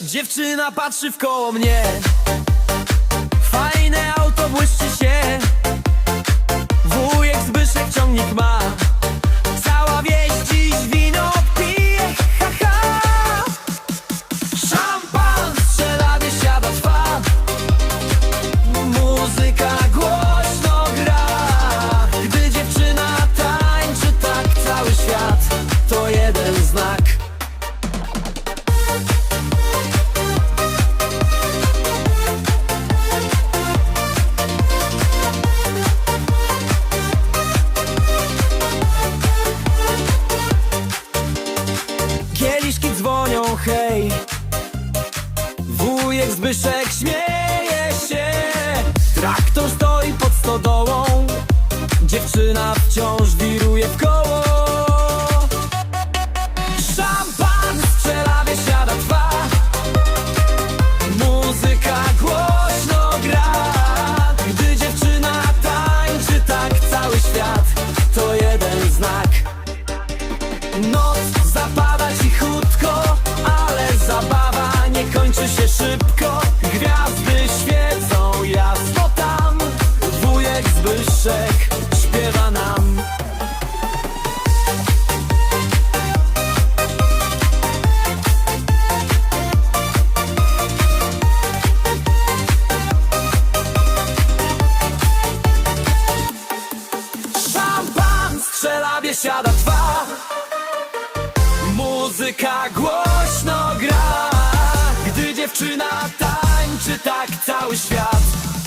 Dziewczyna patrzy w koło mnie. Fajne świat To jeden znak. Kieliszki dzwonią, hej. Wujek Zbyszek śmieje się. Traktor stoi pod stodołą. Dziewczyna wciąż wiruje w koło biesiada trwa Muzyka głośno gra. Gdy dziewczyna tańczy tak cały świat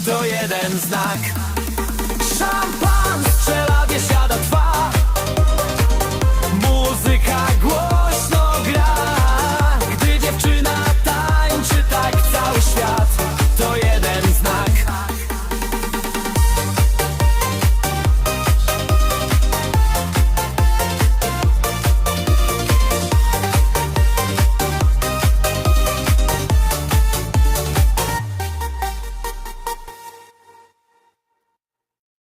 To jeden znak. Szampan strzela,